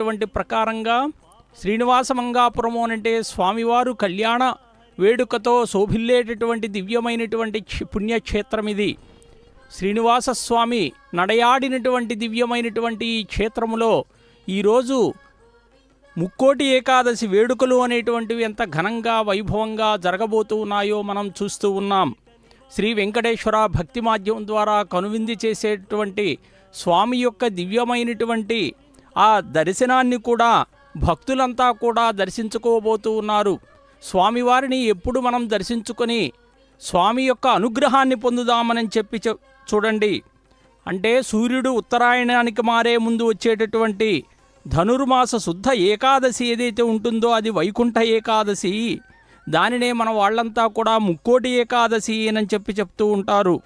చెప్పినటువంటి ప్రకారంగా శ్రీనివాస మంగాపురము అనంటే స్వామివారు కళ్యాణ వేడుకతో శోభిల్లేటటువంటి దివ్యమైనటువంటి పుణ్యక్షేత్రం ఇది. శ్రీనివాస స్వామి నడయాడినటువంటి దివ్యమైనటువంటి ఈ క్షేత్రములో ఈరోజు ముక్కోటి ఏకాదశి వేడుకలు అనేటువంటివి ఎంత ఘనంగా వైభవంగా జరగబోతూ ఉన్నాయో మనం చూస్తూ ఉన్నాం. శ్రీ వెంకటేశ్వర భక్తి మాధ్యమం ద్వారా కనువింది చేసేటువంటి స్వామి యొక్క దివ్యమైనటువంటి ఆ దర్శనాన్ని కూడా భక్తులంతా కూడా దర్శించుకోబోతూ ఉన్నారు. స్వామివారిని ఎప్పుడు మనం దర్శించుకొని స్వామి యొక్క అనుగ్రహాన్ని పొందుదామని చెప్పి చూడండి. అంటే సూర్యుడు ఉత్తరాయణానికి మారే ముందు వచ్చేటటువంటి ధనుర్మాస శుద్ధ ఏకాదశి ఏదైతే ఉంటుందో అది వైకుంఠ ఏకాదశి. దానినే మన వాళ్ళంతా కూడా ముక్కోటి ఏకాదశి అని చెప్పి చెప్తూ ఉంటారు.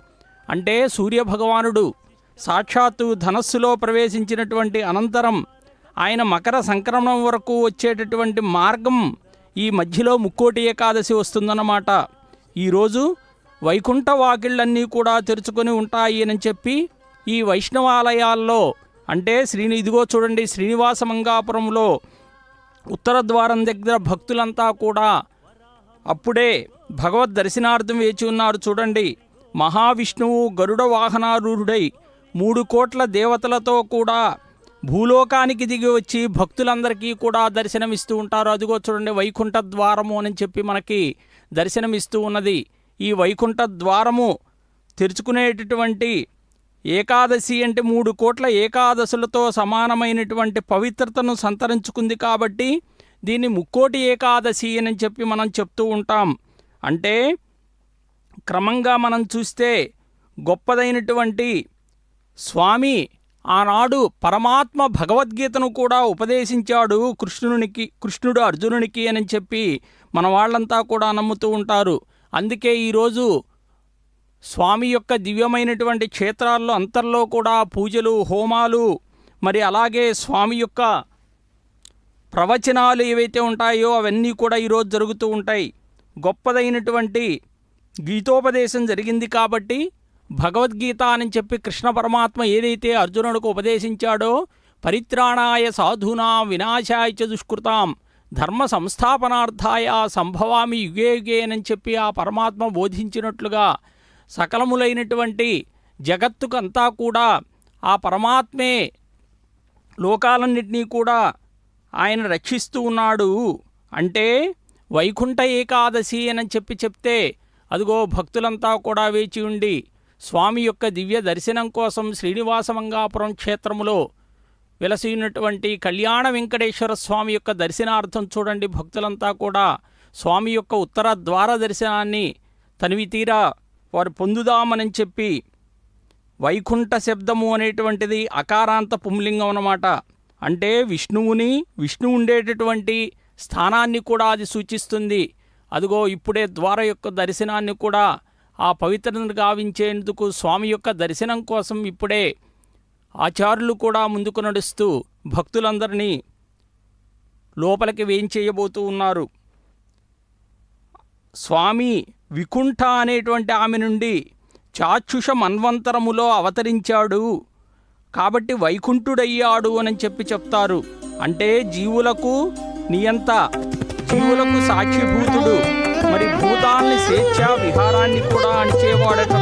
అంటే సూర్య భగవానుడు సాక్షాత్తు ధనస్సులో ప్రవేశించినటువంటి అనంతరం ఆయన మకర సంక్రమణం వరకు వచ్చేటటువంటి మార్గం ఈ మధ్యలో ముక్కోటి ఏకాదశి వస్తుందన్నమాట. ఈరోజు వైకుంఠ వాకిళ్ళన్నీ కూడా తెరుచుకొని ఉంటాయి అని చెప్పి ఈ వైష్ణవాలయాల్లో అంటే శ్రీని ఇదిగో చూడండి శ్రీనివాస మంగాపురంలో ఉత్తర ద్వారం దగ్గర భక్తులంతా కూడా అప్పుడే భగవద్ దర్శనార్థం వేచి ఉన్నారు చూడండి. మహావిష్ణువు గరుడ వాహనారూఢుడై మూడు కోట్ల దేవతలతో కూడా భూలోకానికి దిగి వచ్చి భక్తులందరికీ కూడా దర్శనమిస్తూ ఉంటారు. అదిగో చూడండి వైకుంఠ ద్వారము అని చెప్పి మనకి దర్శనమిస్తూ ఉన్నది. ఈ వైకుంఠ ద్వారము తెరుచుకునేటటువంటి ఏకాదశి అంటే మూడు కోట్ల ఏకాదశులతో సమానమైనటువంటి పవిత్రతను సంతరించుకుంది కాబట్టి దీన్ని ముక్కోటి ఏకాదశి అని చెప్పి మనం చెప్తూ ఉంటాం. అంటే క్రమంగా మనం చూస్తే గొప్పదైనటువంటి స్వామి ఆనాడు పరమాత్మ భగవద్గీతను కూడా ఉపదేశించాడు కృష్ణునికి కృష్ణుడు అర్జునునికి అని చెప్పి మన వాళ్ళంతా కూడా నమ్ముతూ ఉంటారు. అందుకే ఈరోజు స్వామి యొక్క దివ్యమైనటువంటి క్షేత్రాల్లో అంతర్లో కూడా పూజలు హోమాలు మరి అలాగే స్వామి యొక్క ప్రవచనాలు ఏవైతే ఉంటాయో అవన్నీ కూడా ఈరోజు జరుగుతూ ఉంటాయి. గొప్పదైనటువంటి గీతోపదేశం జరిగింది కాబట్టి భగవద్గీత అని చెప్పి కృష్ణ పరమాత్మ ఏదైతే అర్జునుడికి ఉపదేశించాడో పరిత్రాణాయ సాధునా వినాశాయ చ దుష్కృతాం ధర్మ సంస్థాపనార్థాయ సంభవామి యుగే యుగేనని చెప్పి ఆ పరమాత్మ బోధించినట్లుగా సకలములైనటువంటి జగత్తుకంతా కూడా ఆ పరమాత్మే లోకాలన్నింటినీ కూడా ఆయన రక్షిస్తూ ఉన్నాడు. అంటే వైకుంఠ ఏకాదశి అని చెప్పి చెప్తే అదిగో భక్తులంతా కూడా వేచి ఉండి స్వామి యొక్క దివ్య దర్శనం కోసం శ్రీనివాసమంగాపురం క్షేత్రములో వెలసినటువంటి కళ్యాణ వెంకటేశ్వర స్వామి యొక్క దర్శనార్థం చూడండి భక్తులంతా కూడా. స్వామి యొక్క ఉత్తర ద్వార దర్శనాన్ని తనివి తీరా వారు పొందుదామని చెప్పి వైకుంఠ శబ్దము అనేటువంటిది అకారాంత పుంలింగం అన్నమాట. అంటే విష్ణువుని విష్ణు ఉండేటటువంటి స్థానాన్ని కూడా అది సూచిస్తుంది. అదిగో ఇప్పుడే ద్వార యొక్క దర్శనాన్ని కూడా ఆ పవిత్రతను గావించేందుకు స్వామి యొక్క దర్శనం కోసం ఇప్పుడే ఆచార్యులు కూడా ముందుకు నడుస్తూ భక్తులందరినీ లోపలికి వేయించేయబోతూ ఉన్నారు. స్వామి వికుంఠ అనేటువంటి ఆమె నుండి చాక్షుష మన్వంతరములో అవతరించాడు. కాబట్టి వైకుంఠుడయ్యాడు అని చెప్పి చెప్తారు. అంటే జీవులకు నియంత జీవులకు సాక్షిభూతుడు. మరి భూతాల్ని స్వేచ్ఛా విహారాన్ని కూడా అణిచేవాడట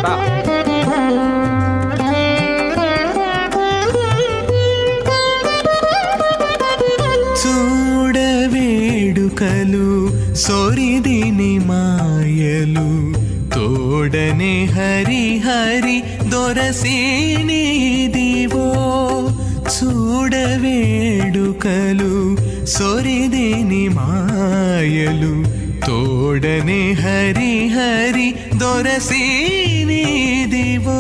చూడవేడుకలు సొరిదిని మాయలు తోడనే హరి హరి దొరసేని దివో చూడవేడుకలు సొరిదిని మాయలు తోడనే హరి హరి దొరసేని దివో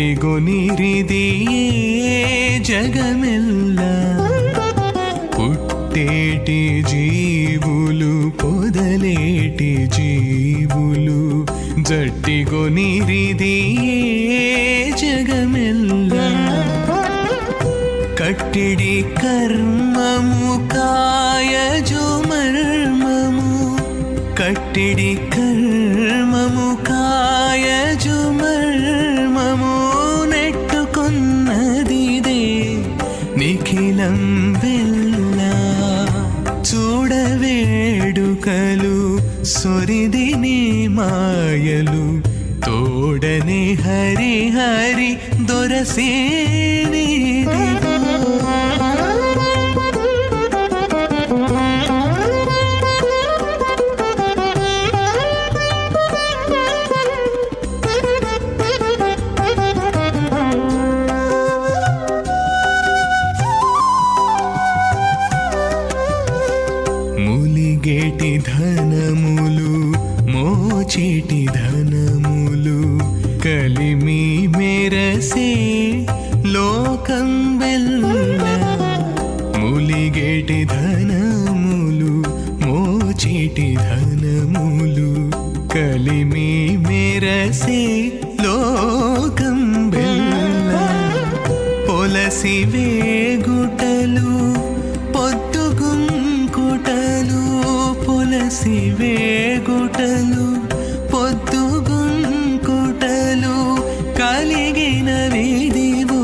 జడ్డిగొనిరిది జగమెల్లా? పుట్టేటి జీవులు పొదలేటి జీవులు జట్టిగొనిరిది జగమెల్లా? కట్టిడి కర్మము కాయజు మర్మము కట్టిడి కర్మము కాయజు సొరిది నీ మాయలు తోడని హరి హరి దొరసేని పొద్దుగుంకుటలు కలిగిన విధివు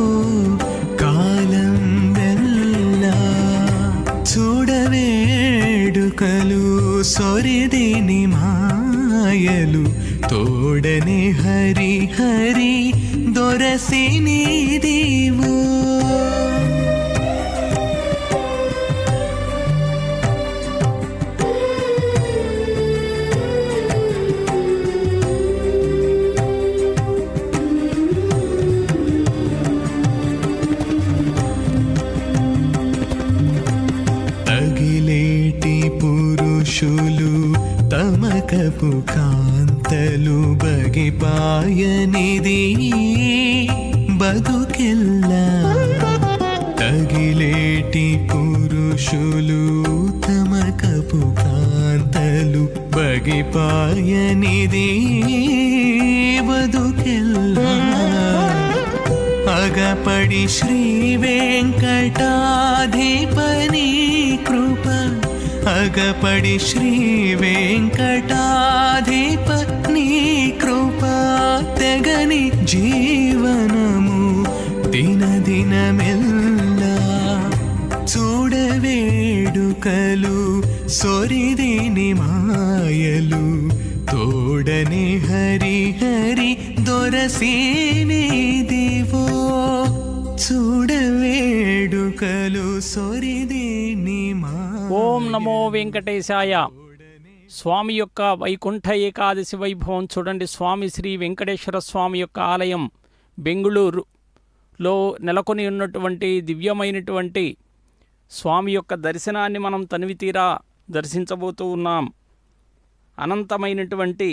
కాలం వెళ్ళా చూడవేడుకలు సొరిదిని మాయలు తోడని హరి హరి దొరసిని దీవు. తమకపు కాంతలు బగిపాయనిది బతుకెల్లా తగిలేటి పురుషులు తమకపు కాంతలు బగిపాయనిది బతుకెల్లా అగపడి శ్రీ వెంకటాధిపనీ అగపడి శ్రీ వెంకటాధిపని కృపా తెగని జీవనము దిన దినమెల్లా చూడవేడుకలు సొరిదిని మాయలు తోడని హరి హరి దొరసేని దివో చూడవేడుకలు సొరిది ఓం నమో వెంకటేశాయ. స్వామి యొక్క వైకుంఠ ఏకాదశి వైభవం చూడండి. స్వామి శ్రీ వెంకటేశ్వర స్వామి యొక్క ఆలయం బెంగుళూరులో నెలకొని ఉన్నటువంటి దివ్యమైనటువంటి స్వామి యొక్క దర్శనాన్ని మనం తనివితీరా దర్శించబోతూ ఉన్నాం. అనంతమైనటువంటి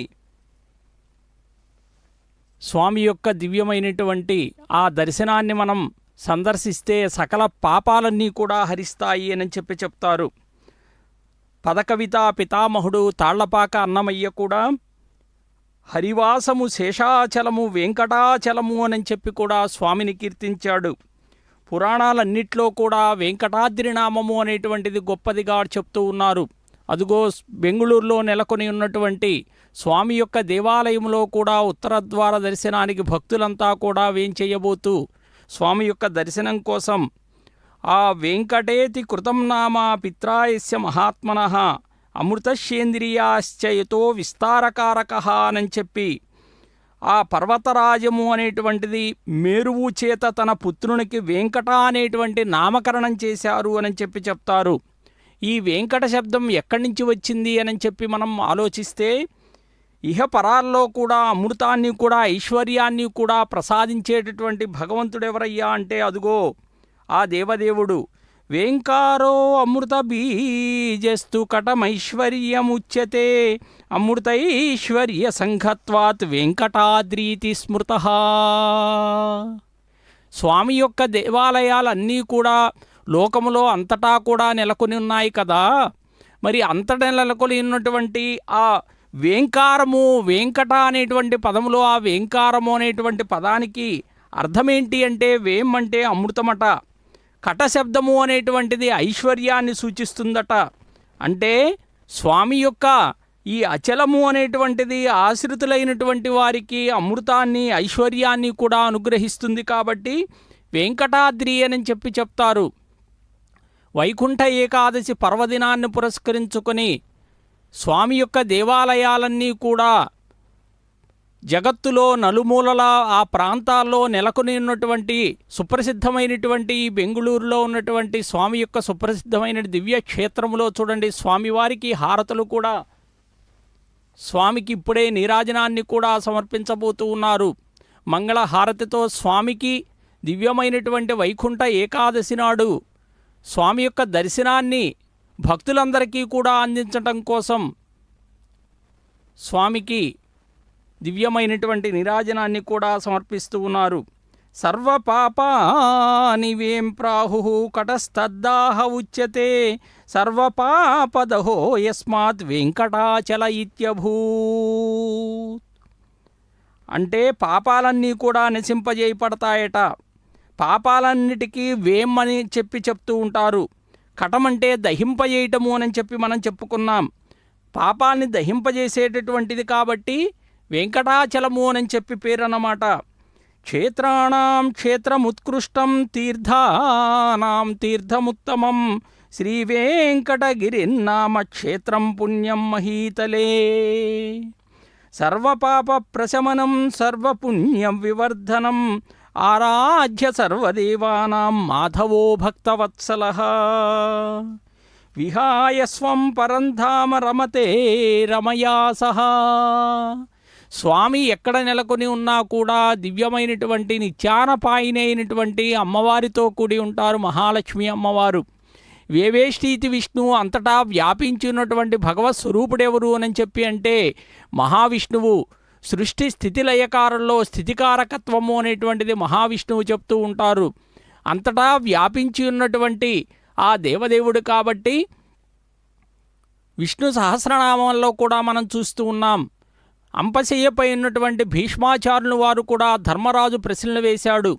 స్వామి యొక్క దివ్యమైనటువంటి ఆ దర్శనాన్ని మనం సందర్శిస్తే సకల పాపాలన్నీ కూడా హరిస్తాయి అని చెప్పి చెప్తారు. పదకవిత పితామహుడు తాళ్ళపాక అన్నమయ్య కూడా హరివాసము శేషాచలము వెంకటాచలము అని చెప్పి కూడా స్వామిని కీర్తించాడు. పురాణాలన్నిట్లో కూడా వెంకటాద్రి నామము అనేటువంటిది గొప్పదిగా చెప్తూ ఉన్నారు. అదుగో బెంగుళూరులో నెలకొని ఉన్నటువంటి స్వామి యొక్క దేవాలయంలో కూడా ఉత్తర ద్వార దర్శనానికి భక్తులంతా కూడా వేంచేయబోతూ స్వామి యొక్క దర్శనం కోసం ఆ వెంకటేతి కృతం నామా పిత్రాయస్య మహాత్మన అమృతశేంద్రియాశ్చయతో విస్తారకారక అని చెప్పి ఆ పర్వతరాజము అనేటువంటిది మేరువు చేత తన పుత్రునికి వెంకట అనేటువంటి నామకరణం చేశారు అని చెప్పి చెప్తారు. ఈ వెంకట శబ్దం ఎక్కడి నుంచి వచ్చింది అని చెప్పి మనం ఆలోచిస్తే ఇహపరాల్లో కూడా అమృతాన్ని కూడా ఐశ్వర్యాన్ని కూడా ప్రసాదించేటటువంటి భగవంతుడెవరయ్యా అంటే అదుగో ఆ దేవదేవుడు వేంకారో అమృత బీజస్తు కటమైశ్వర్యముచ్యతే అమృతైశ్వర్య సంఘత్వాత్ వెంకటాద్రీతి స్మృత. స్వామి యొక్క దేవాలయాలన్నీ కూడా లోకములో అంతటా కూడా నెలకొని ఉన్నాయి కదా. మరి అంతట నెలకొని ఉన్నటువంటి ఆ వేంకారము వెంకట అనేటువంటి పదములో ఆ వేంకారము అనేటువంటి పదానికి అర్థమేంటి అంటే వేం అంటే అమృతమట. కటశబ్దము అనేటువంటిది ఐశ్వర్యాన్ని సూచిస్తుందట. అంటే స్వామి యొక్క ఈ అచలము అనేటువంటిది ఆశ్రితులైనటువంటి వారికి అమృతాన్ని ఐశ్వర్యాన్ని కూడా అనుగ్రహిస్తుంది కాబట్టి వెంకటాద్రి అని చెప్పి చెప్తారు. వైకుంఠ ఏకాదశి పర్వదినాన్ని పురస్కరించుకొని స్వామి యొక్క దేవాలయాలన్నీ కూడా జగత్తులో నలుమూలల ఆ ప్రాంతాల్లో నెలకొని ఉన్నటువంటి సుప్రసిద్ధమైనటువంటి ఈ బెంగుళూరులో ఉన్నటువంటి స్వామి యొక్క సుప్రసిద్ధమైన దివ్య క్షేత్రములో చూడండి స్వామివారికి హారతులు కూడా స్వామికి ఇప్పుడే నీరాజనాన్ని కూడా సమర్పించబోతూ ఉన్నారు. మంగళ హారతితో స్వామికి దివ్యమైనటువంటి వైకుంఠ ఏకాదశి నాడు స్వామి యొక్క దర్శనాన్ని భక్తులందరికీ కూడా అందించటం కోసం స్వామికి దివ్యమైనటువంటి నిరాజనాన్ని కూడా సమర్పిస్తూ ఉన్నారు. సర్వ పాపాని వేం ప్రాహు కటస్తద్దాహ ఉచ్యతే. సర్వపాపదహో యస్మాత్ వెంకటాచల ఇత్యభూ అంటే పాపాలన్నీ కూడా నశింపజేయపడతాయట పాపాలన్నిటికీ వేం అని చెప్పి చెప్తూ ఉంటారు. కటమంటే దహింపజేయటము అని చెప్పి మనం చెప్పుకున్నాం. పాపాన్ని దహింపజేసేటటువంటిది కాబట్టి వెంకటాచలము అని చెప్పి పేరు అన్నమాట క్షేత్రాణం క్షేత్రముత్కృష్టం తీర్థానాం తీర్థముత్తమం. శ్రీ వెంకటగిరిన్నామ క్షేత్రం పుణ్యం మహీతలే. సర్వపాప ప్రశమనం సర్వపుణ్యం వివర్ధనం. ఆరాధ్య సర్వదేవానాం మాధవో భక్తవత్సల. విహాయ స్వం పరంధామ రమతే రమయా సహా స్వామి ఎక్కడ నెలకొని ఉన్నా కూడా దివ్యమైనటువంటి నిత్యానపాయినైనటువంటి అమ్మవారితో కూడి ఉంటారు మహాలక్ష్మి అమ్మవారు. వేవేష్టీతి విష్ణువు అంతటా వ్యాపించి ఉన్నటువంటి భగవత్ స్వరూపుడెవరు అని చెప్పి అంటే మహావిష్ణువు. సృష్టి స్థితిలయకారంలో స్థితికారకత్వము అనేటువంటిది మహావిష్ణువు చెప్తూ ఉంటారు. అంతటా వ్యాపించి ఉన్నటువంటి ఆ దేవదేవుడు కాబట్టి విష్ణు సహస్రనామంలో కూడా మనం చూస్తూ ఉన్నాం. అంపశయ్యపై ఉన్నటువంటి భీష్మాచారులు వారు కూడా ధర్మరాజు ప్రశ్నలు వేశాడు.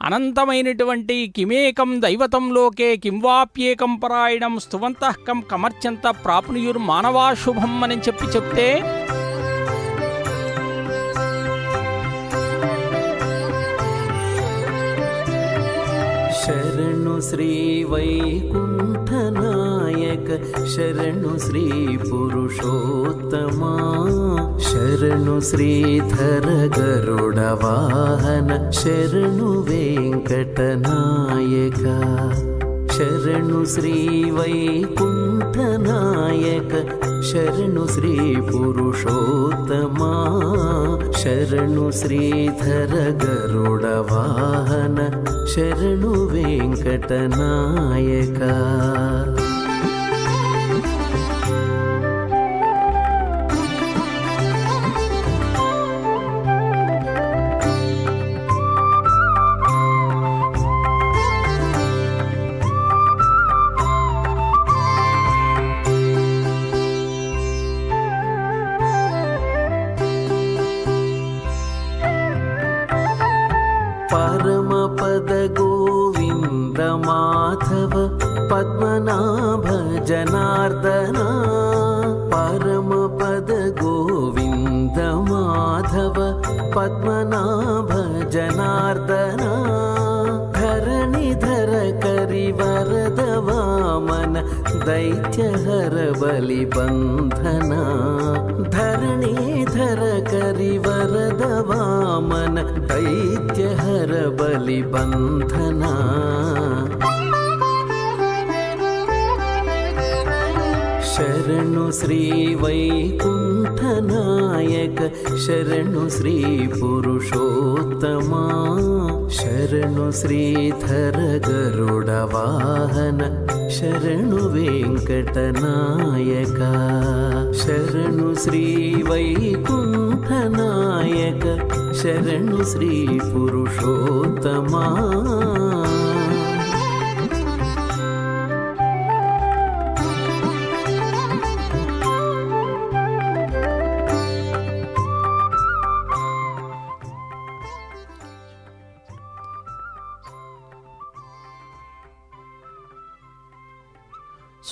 అనంతమైనటువంటి కిమేకం దైవతంలోకే కింవాప్యేకం పరాయణం స్థువంతఃకం కమర్చంత ప్రాప్నుయుర్ మానవాశుభం అని చెప్పి చెప్తే శరణు శ్రీ వైకుంఠనా నాయక శరణు శ్రీ పురుషోత్తమా. శరణు శ్రీధర గరుడ వాహన. శరణు వెంకటనాయక శరణు శ్రీ వైకుంఠనాయక శరణు శ్రీ పురుషోత్తమా. శరణు శ్రీధర గరుడ వాహన. శరణు వెంకటనాయక परमपद गोविन्द माधव पद्मनाभ जनार्दना परमपद गोविन्द माधव पद्मनाभ जनार्दना दैत्यहर बलिबन्धना धरणीधर करिवरद वामन दैत्यहर बलिबन्धना శరణు శ్రీ వైకుంఠనాయక శరణు శ్రీ పురుషోత్తమా శరణు శ్రీధర గరుడ వాహన శరణు వెంకటనాయక శరణు శ్రీ వైకుంఠనాయక శరణు శ్రీ పురుషోత్తమా.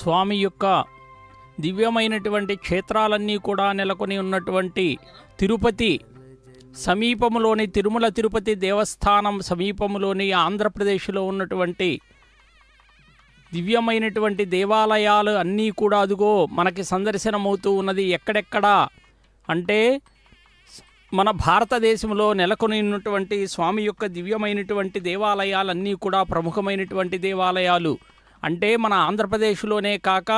స్వామి యొక్క దివ్యమైనటువంటి క్షేత్రాలన్నీ కూడా నెలకొని ఉన్నటువంటి తిరుపతి సమీపంలోని తిరుమల తిరుపతి దేవస్థానం సమీపంలోని ఆంధ్రప్రదేశ్లో ఉన్నటువంటి దివ్యమైనటువంటి దేవాలయాలు అన్నీ కూడా అదుగో మనకి సందర్శనమవుతూ ఉన్నది. ఎక్కడెక్కడ అంటే మన భారతదేశంలో నెలకొని ఉన్నటువంటి స్వామి యొక్క దివ్యమైనటువంటి దేవాలయాలన్నీ కూడా ప్రముఖమైనటువంటి దేవాలయాలు. అంటే మన ఆంధ్రప్రదేశ్లోనే కాక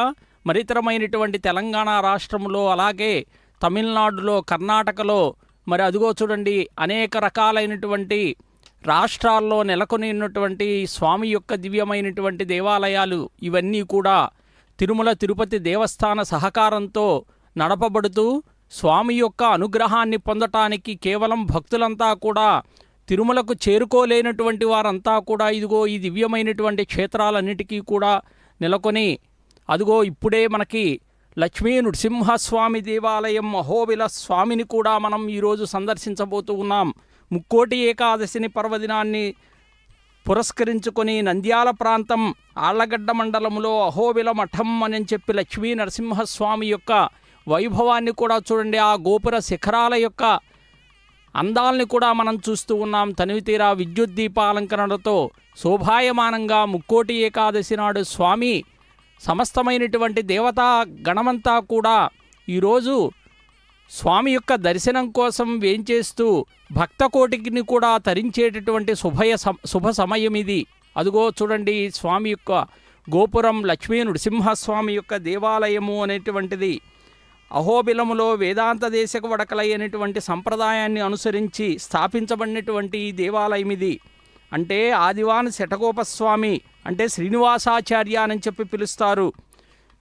మరితరమైనటువంటి తెలంగాణ రాష్ట్రంలో అలాగే తమిళనాడులో కర్ణాటకలో మరి అదిగో చూడండి అనేక రకాలైనటువంటి రాష్ట్రాల్లో నెలకొని ఉన్నటువంటి స్వామి యొక్క దివ్యమైనటువంటి దేవాలయాలు ఇవన్నీ కూడా తిరుమల తిరుపతి దేవస్థాన సహకారంతో నడపబడుతూ స్వామి యొక్క అనుగ్రహాన్ని పొందటానికి కేవలం భక్తులంతా కూడా తిరుమలకు చేరుకోలేనటువంటి వారంతా కూడా ఇదిగో ఈ దివ్యమైనటువంటి క్షేత్రాలన్నిటికీ కూడా నెలకొని అదిగో ఇప్పుడే మనకి లక్ష్మీ నృసింహస్వామి దేవాలయం మహోబిల స్వామిని కూడా మనం ఈరోజు సందర్శించబోతూ ఉన్నాం. ముక్కోటి ఏకాదశిని పర్వదినాన్ని పురస్కరించుకొని నంద్యాల ప్రాంతం ఆళ్ళగడ్డ మండలంలో అహోబిల మఠం అని చెప్పి లక్ష్మీ నరసింహస్వామి యొక్క వైభవాన్ని కూడా చూడండి. ఆ గోపుర శిఖరాల యొక్క అందాల్ని కూడా మనం చూస్తూ ఉన్నాం. తనివితీరా విద్యుత్ దీపాలంకరణలతో శోభాయమానంగా ముక్కోటి ఏకాదశి నాడు స్వామి సమస్తమైనటువంటి దేవతా గణమంతా కూడా ఈరోజు స్వామి యొక్క దర్శనం కోసం వేంచేస్తూ భక్త కోటికిని కూడా తరించేటటువంటి శుభయ సం- శుభ సమయం ఇది. అదుగో చూడండి స్వామి యొక్క గోపురం లక్ష్మీ నృసింహస్వామి యొక్క దేవాలయము అనేటువంటిది. అహోబిలములో వేదాంత దేశకు వడకలై సంప్రదాయాన్ని అనుసరించి స్థాపించబడినటువంటి ఈ దేవాలయం ఇది. అంటే ఆదివాన శటగోపస్వామి అంటే శ్రీనివాసాచార్య అని చెప్పి పిలుస్తారు.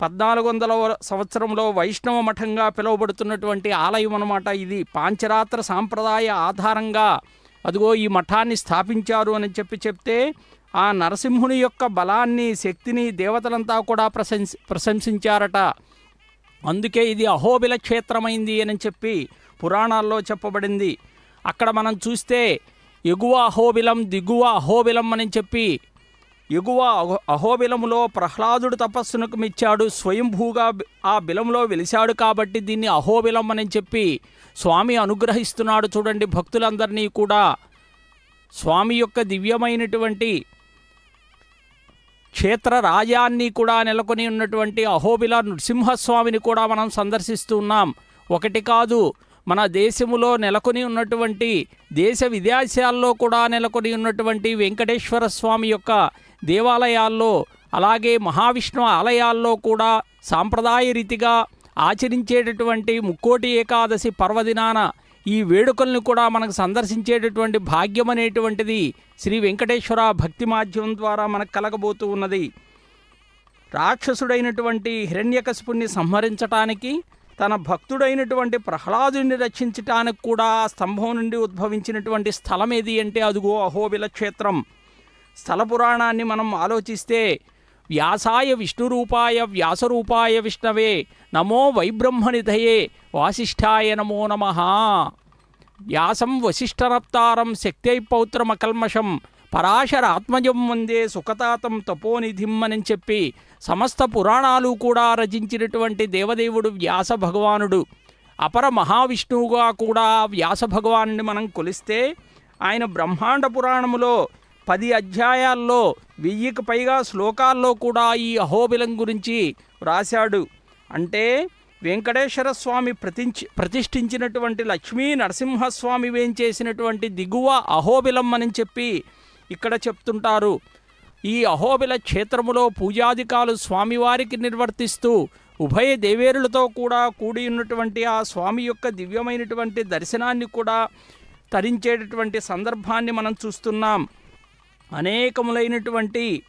పద్నాలుగు వందల సంవత్సరంలో వైష్ణవ మఠంగా పిలువబడుతున్నటువంటి ఆలయం అన్నమాట ఇది. పాంచరాత్ర సాంప్రదాయ ఆధారంగా అదిగో ఈ మఠాన్ని స్థాపించారు అని చెప్పి చెప్తే ఆ నరసింహుని యొక్క బలాన్ని శక్తిని దేవతలంతా కూడా ప్రశంసి ప్రశంసించారట. అందుకే ఇది అహోబిల క్షేత్రమైంది అని చెప్పి పురాణాల్లో చెప్పబడింది. అక్కడ మనం చూస్తే ఎగువ అహోబిలం దిగువ అహోబిలం అని చెప్పి ఎగువ అహో- అహోబిలములో ప్రహ్లాదుడు తపస్సునకు మెచ్చాడు స్వయంభూగా ఆ బిలంలో వెలిశాడు కాబట్టి దీన్ని అహోబిలం అని చెప్పి స్వామి అనుగ్రహిస్తున్నాడు చూడండి భక్తులందరినీ కూడా. స్వామి యొక్క దివ్యమైనటువంటి క్షేత్ర రాజాన్ని కూడా నెలకొని ఉన్నటువంటి అహోబిల నృసింహస్వామిని కూడా మనం సందర్శిస్తూ ఉన్నాం. ఒకటి కాదు మన దేశములో నెలకొని ఉన్నటువంటి దేశ విదేశాల్లో కూడా నెలకొని ఉన్నటువంటి వెంకటేశ్వర స్వామి యొక్క దేవాలయాల్లో అలాగే మహావిష్ణు ఆలయాల్లో కూడా సాంప్రదాయ రీతిగా ఆచరించేటటువంటి ముక్కోటి ఏకాదశి పర్వదినాన ఈ వేడుకల్ని కూడా మనకు సందర్శించేటటువంటి భాగ్యం అనేటువంటిది శ్రీ వెంకటేశ్వర భక్తి మాధ్యమం ద్వారా మనకు కలగబోతూ ఉన్నది. రాక్షసుడైనటువంటి హిరణ్యకశిపుణ్ణి సంహరించటానికి తన భక్తుడైనటువంటి ప్రహ్లాదుని రక్షించటానికి కూడా ఆ స్తంభం నుండి ఉద్భవించినటువంటి స్థలం ఏది అంటే అదుగో అహోబిల క్షేత్రం. స్థల పురాణాన్ని మనం ఆలోచిస్తే వ్యాసాయ విష్ణురూపాయ వ్యాసరూపాయ విష్ణవే. నమో వైబ్రహ్మనిధయే. వాసిష్ఠాయ నమో నమః. వ్యాసం వశిష్ఠరప్తారం శక్తి పౌత్రమకల్మషం. పరాశరాత్మజం వందే సుఖతాతం తపోనిధిం అని చెప్పి సమస్త పురాణాలు కూడా రచించినటువంటి దేవదేవుడు వ్యాస భగవానుడు అపర మహావిష్ణువుగా కూడా వ్యాస భగవానుని మనం కొలిస్తే ఆయన బ్రహ్మాండ పురాణములో పది అధ్యాయాల్లో వెయ్యికి పైగా శ్లోకాల్లో కూడా ఈ అహోబిలం గురించి వ్రాశాడు. అంటే వెంకటేశ్వర స్వామి ప్రతించి ప్రతిష్ఠించినటువంటి లక్ష్మీ నరసింహస్వామి వేంచేసినటువంటి దిగువ అహోబిలం అని చెప్పి ఇక్కడ చెప్తుంటారు. ఈ అహోబిల క్షేత్రములో పూజాధికాలు స్వామివారికి నిర్వర్తిస్తూ ఉభయ దేవేరులతో కూడా కూడి ఉన్నటువంటి ఆ స్వామి యొక్క దివ్యమైనటువంటి దర్శనాన్ని కూడా తరించేటటువంటి సందర్భాన్ని మనం చూస్తున్నాం. అనేకములైనటువంటి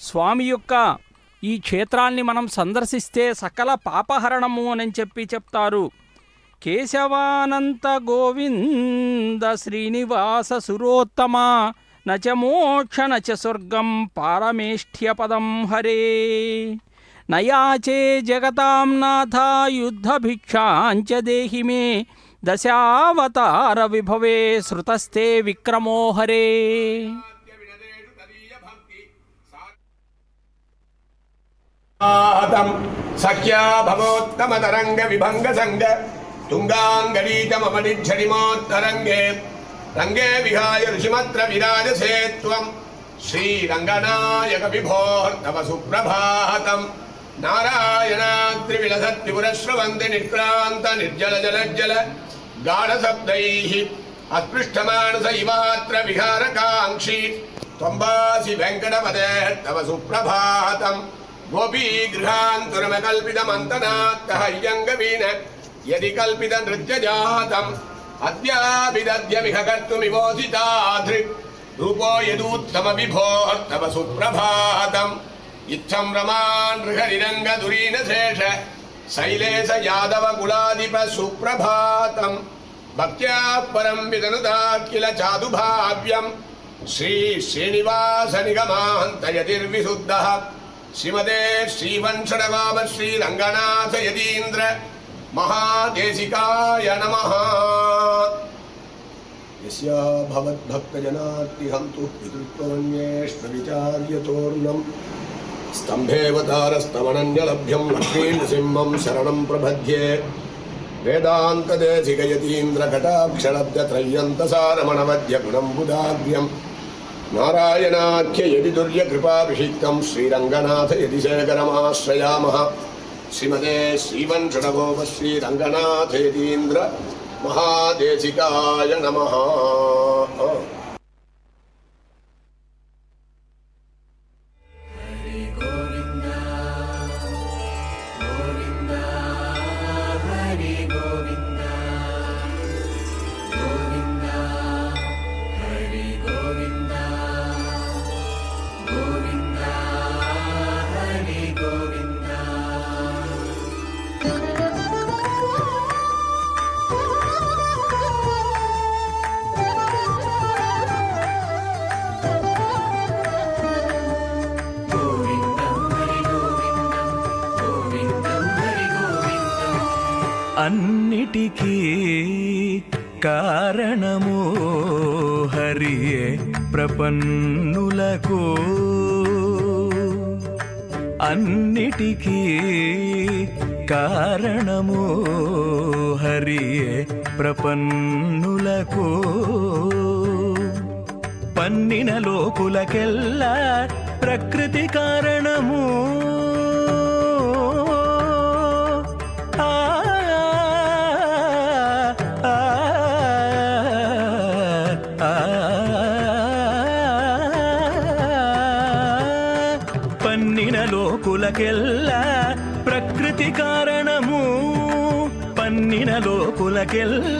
స్వామి యొక్క ఈ క్షేత్రాన్ని మనం సందర్శిస్తే సకల పాపహరణము అని చెప్పి చెప్తారు. కేశవానంత గోవింద శ్రీనివాస సురోత్తమ నచ మోక్ష నచ స్వర్గం పారమేష్ఠ్యపదం హరే. నయాచే జగతాం నాథ యుద్ధభిక్షాంచ దేహి మే దశావతార విభవే శృతస్తే విక్రమోహరే. హరే ఆహతం సఖ్యా విభంగ సంగ తుంగాంగరీతమమనిఝడిమోత్తరంగే రంగే విహాయ ఋషిమత్ర విరాజసే త్వం. శ్రీరంగనాయక విభోర్తవ సుప్రభాతం నారాయణాద్రివిలసత్రిపురశ్రవంతి నిష్క్రాంత నిర్జల జలజ్జల. गानशब्दैः अस्पृष्टमानस इवात्र विहारकाङ्क्षी त्वम्बासि वेङ्कटपदे तव सुप्रभातम् गोपीगृहान्तरमकल्पितमन्तनात्तः इयङ्गवीन यदि कल्पितनृत्यजातम् अद्याभिदद्यमिह कर्तुमिवोचिताधृक् रूपो यदूत्तमविभोर्तव सुप्रभातम् इत्थं रमान् हृहरिरङ्गधुरीनशेष शैलेश यादवकुलाधिप सुप्रभातम् శైలేశ యాదవ కులాధిప సుప్రభాతం భక్త్యా పరం విదనుదాఖిల చాదుభావ్యం శ్రీ శ్రీనివాస నిగమాంతయతిర్విశుద్ధ శ్రీమదే శ్రీవంశడవామ శ్రీరంగనాథ యతీంద్ర మహాదేశికాయ నమ యస్యా భవద్భక్తజనాత్తిహం తు పితృత్వమన్యేష్ణ విచార్యతోర్ణం स्तम्भेवतारस्तमनन्यलभ्यं लक्ष्मीनृसिंहं शरणं प्रपद्ये वेदान्तदेशिकयतीन्द्रकटाक्षरब्दत्रय्यन्तसारमणवद्य गुणं नारायणाख्य यदि दुर्यकृपाभिषिक्तं श्रीरङ्गनाथ यदि शेखरमाश्रयामः श्रीमते श्रीवंशडभोप श्रीरङ्गनाथ यतीन्द्र महादेशिकाय नमः। నమో హరియే ప్రపన్నులకు. అన్నిటికీ కారణము హరియే ప్రపన్నులకు. పన్నిన లోకులకెల్లా ప్రకృతి కారణము ప్రకృతి కారణము పన్నిన లోకులకెల్లా